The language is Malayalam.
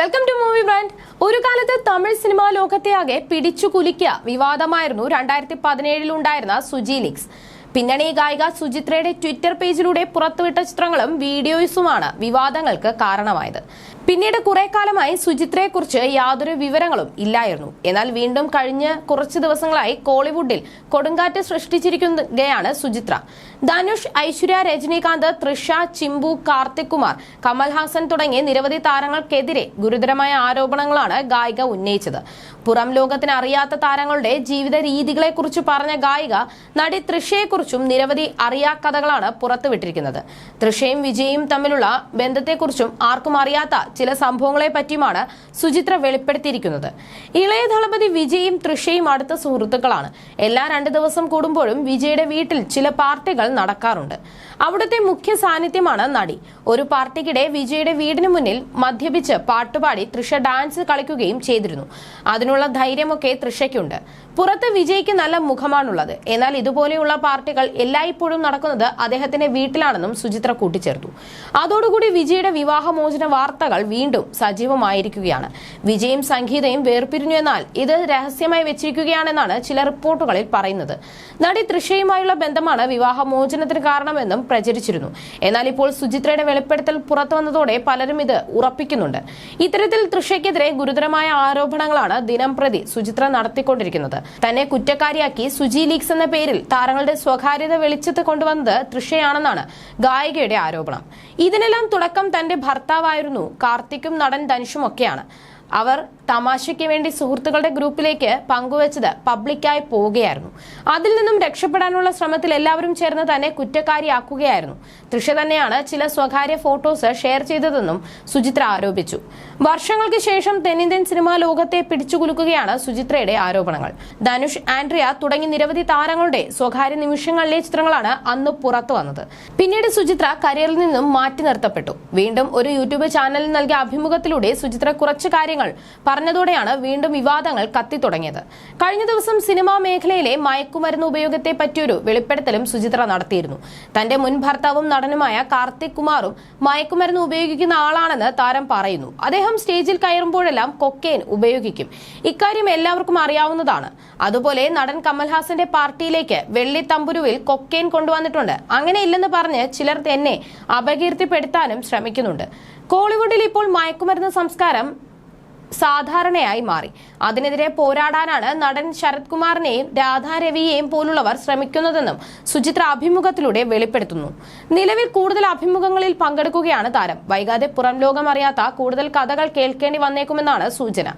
വെൽക്കം ടു മൂവി ബ്രാൻഡ് ഒരു കാലത്ത് തമിഴ് സിനിമാ ലോകത്തെ ആകെ പിടിച്ചു കുലുക്കിയ വിവാദമായിരുന്നു രണ്ടായിരത്തി പതിനേഴിൽ ഉണ്ടായിരുന്ന സുജി ലിക്സ്. പിന്നണി ഗായിക സുചിത്രയുടെ ട്വിറ്റർ പേജിലൂടെ പുറത്തുവിട്ട ചിത്രങ്ങളും വീഡിയോസുമാണ് വിവാദങ്ങൾക്ക് കാരണമായത്. പിന്നീട് കുറെ കാലമായി സുചിത്രയെക്കുറിച്ച് യാതൊരു വിവരങ്ങളും ഇല്ലായിരുന്നു. എന്നാൽ വീണ്ടും കഴിഞ്ഞ കുറച്ച് ദിവസങ്ങളായി കോളിവുഡിൽ കൊടുങ്കാറ്റ് സൃഷ്ടിച്ചിരിക്കുകയാണ് സുചിത്ര. ധനുഷ് ഐശ്വര്യ രജനീകാന്ത് തൃഷ ചിമ്പു കാർത്തിക് കുമാർ കമൽഹാസൻ തുടങ്ങിയ നിരവധി താരങ്ങൾക്കെതിരെ ഗുരുതരമായ ആരോപണങ്ങളാണ് ഗായിക ഉന്നയിച്ചത്. പുറം ലോകത്തിന് അറിയാത്ത താരങ്ങളുടെ ജീവിത രീതികളെക്കുറിച്ച് പറഞ്ഞ ഗായിക നടി തൃഷയെക്കുറിച്ചും നിരവധി അറിയാക്കഥകളാണ് പുറത്തുവിട്ടിരിക്കുന്നത്. തൃഷയും വിജയും തമ്മിലുള്ള ബന്ധത്തെക്കുറിച്ചും ആർക്കും അറിയാത്ത ചില സംഭവങ്ങളെ പറ്റിയുമാണ് സുചിത്ര വെളിപ്പെടുത്തിയിരിക്കുന്നത്. ഇളയ ദളപതി വിജയും തൃഷയും അടുത്ത സുഹൃത്തുക്കളാണ്. എല്ലാ രണ്ട് ദിവസം കൂടുമ്പോഴും വിജയുടെ വീട്ടിൽ ചില പാർട്ടികൾ നടക്കാറുണ്ട്. അവിടുത്തെ മുഖ്യ സാന്നിധ്യമാണ് നടി. ഒരു പാർട്ടിക്കിടെ വിജയുടെ വീടിന് മുന്നിൽ മദ്യപിച്ച് പാട്ടുപാടി തൃഷ ഡാൻസ് കളിക്കുകയും ചെയ്തിരുന്നു. അതിനുള്ള ധൈര്യമൊക്കെ തൃഷയ്ക്കുണ്ട്. പുറത്ത് വിജയ്ക്ക് നല്ല മുഖമാണുള്ളത്. എന്നാൽ ഇതുപോലെയുള്ള പാർട്ടികൾ എല്ലായ്പ്പോഴും നടക്കുന്നത് അദ്ദേഹത്തിന്റെ വീട്ടിലാണെന്നും സുചിത്ര കൂട്ടിച്ചേർത്തു. അതോടുകൂടി വിജയുടെ വിവാഹമോചന വാർത്തകൾ വീണ്ടും സജീവമായിരിക്കുകയാണ്. വിജയും സംഗീതയും വേർപിരിഞ്ഞു എന്നാൽ ഇത് രഹസ്യമായി വെച്ചിരിക്കുകയാണെന്നാണ് ചില റിപ്പോർട്ടുകളിൽ പറയുന്നത്. നടി തൃഷയുമായുള്ള ബന്ധമാണ് വിവാഹമോചനത്തിന് കാരണമെന്നും പ്രചരിച്ചിരുന്നു. എന്നാൽ ഇപ്പോൾ സുചിത്രയുടെ വെളിപ്പെടുത്തൽ പുറത്തുവന്നതോടെ പലരും ഇത് ഉറപ്പിക്കുന്നുണ്ട്. ഇത്തരത്തിൽ തൃഷയ്ക്കെതിരെ ഗുരുതരമായ ആരോപണങ്ങളാണ് ദിനം പ്രതി സുചിത്ര നടത്തിക്കൊണ്ടിരിക്കുന്നത്. തന്നെ കുറ്റക്കാരിയാക്കി സുജി ലീക്സ് എന്ന പേരിൽ താരങ്ങളുടെ സ്വകാര്യത വെളിച്ചത്ത് കൊണ്ടുവന്നത് തൃഷയാണെന്നാണ് ഗായികയുടെ ആരോപണം. ഇതിനെല്ലാം തുടക്കം തന്റെ ഭർത്താവായിരുന്നു കാർത്തിക്കും നടൻ ധനുഷും ഒക്കെയാണ് അവർ തമാശയ്ക്ക് വേണ്ടി സുഹൃത്തുക്കളുടെ ഗ്രൂപ്പിലേക്ക് പങ്കുവച്ചത് പബ്ലിക്കായി പോവുകയായിരുന്നു. അതിൽ നിന്നും രക്ഷപ്പെടാനുള്ള ശ്രമത്തിൽ എല്ലാവരും ചേർന്ന് തന്നെ കുറ്റക്കാരിയാക്കുകയായിരുന്നു. തൃഷ തന്നെയാണ് ചില സ്വകാര്യ ഫോട്ടോസ് ഷെയർ ചെയ്തതെന്നും സുചിത്ര ആരോപിച്ചു. വർഷങ്ങൾക്ക് ശേഷം തെന്നിന്ത്യൻ സിനിമാ ലോകത്തെ പിടിച്ചുകുലുക്കുകയാണ് സുചിത്രയുടെ ആരോപണങ്ങൾ. ധനുഷ് ആൻഡ്രിയ തുടങ്ങി നിരവധി താരങ്ങളുടെ സ്വകാര്യ നിമിഷങ്ങളിലെ ചിത്രങ്ങളാണ് അന്ന് പുറത്തു വന്നത്. പിന്നീട് സുചിത്ര കരിയറിൽ നിന്നും മാറ്റി നിർത്തപ്പെട്ടു. വീണ്ടും ഒരു യൂട്യൂബ് ചാനലിൽ നൽകിയ അഭിമുഖത്തിലൂടെ സുചിത്ര കുറച്ച് കാര്യങ്ങൾ പറഞ്ഞതോടെയാണ് വീണ്ടും വിവാദങ്ങൾ കത്തിത്തുടങ്ങിയത് കഴിഞ്ഞ ദിവസം സിനിമാ മേഖലയിലെ മയക്കുമരുന്ന് ഉപയോഗത്തെ പറ്റിയൊരു വെളിപ്പെടുത്തലും സുചിത്ര നടത്തിയിരുന്നു. തന്റെ മുൻ ഭർത്താവും നടനുമായ കാർത്തിക് കുമാറും മയക്കുമരുന്ന് ഉപയോഗിക്കുന്ന ആളാണെന്ന് താരം പറയുന്നു. അദ്ദേഹം സ്റ്റേജിൽ കയറുമ്പോഴെല്ലാം കൊക്കെയിൻ ഉപയോഗിക്കും. ഇക്കാര്യം എല്ലാവർക്കും അറിയാവുന്നതാണ്. അതുപോലെ നടൻ കമൽഹാസന്റെ പാർട്ടിയിലേക്ക് വെള്ളി തമ്പുരുവിൽ കൊക്കെയിൻ കൊണ്ടുവന്നിട്ടുണ്ട്. അങ്ങനെ ഇല്ലെന്ന് പറഞ്ഞ് ചിലർ തന്നെ അപകീർത്തിപ്പെടുത്താനും ശ്രമിക്കുന്നുണ്ട്. കോളിവുഡിൽ ഇപ്പോൾ മയക്കുമരുന്ന് സംസ്കാരം സാധാരണയായി മാറി. അതിനെതിരെ പോരാടാനാണ് നടൻ ശരത് കുമാറിനെയും രാധാ രവിയെയും പോലുള്ളവർ ശ്രമിക്കുന്നതെന്നും സുചിത്ര അഭിമുഖത്തിലൂടെ വെളിപ്പെടുത്തുന്നു. നിലവിൽ കൂടുതൽ അഭിമുഖങ്ങളിൽ പങ്കെടുക്കുകയാണ് താരം. വൈകാതെ പുറം ലോകം അറിയാത്ത കൂടുതൽ കഥകൾ കേൾക്കേണ്ടി വന്നേക്കുമെന്നാണ് സൂചന.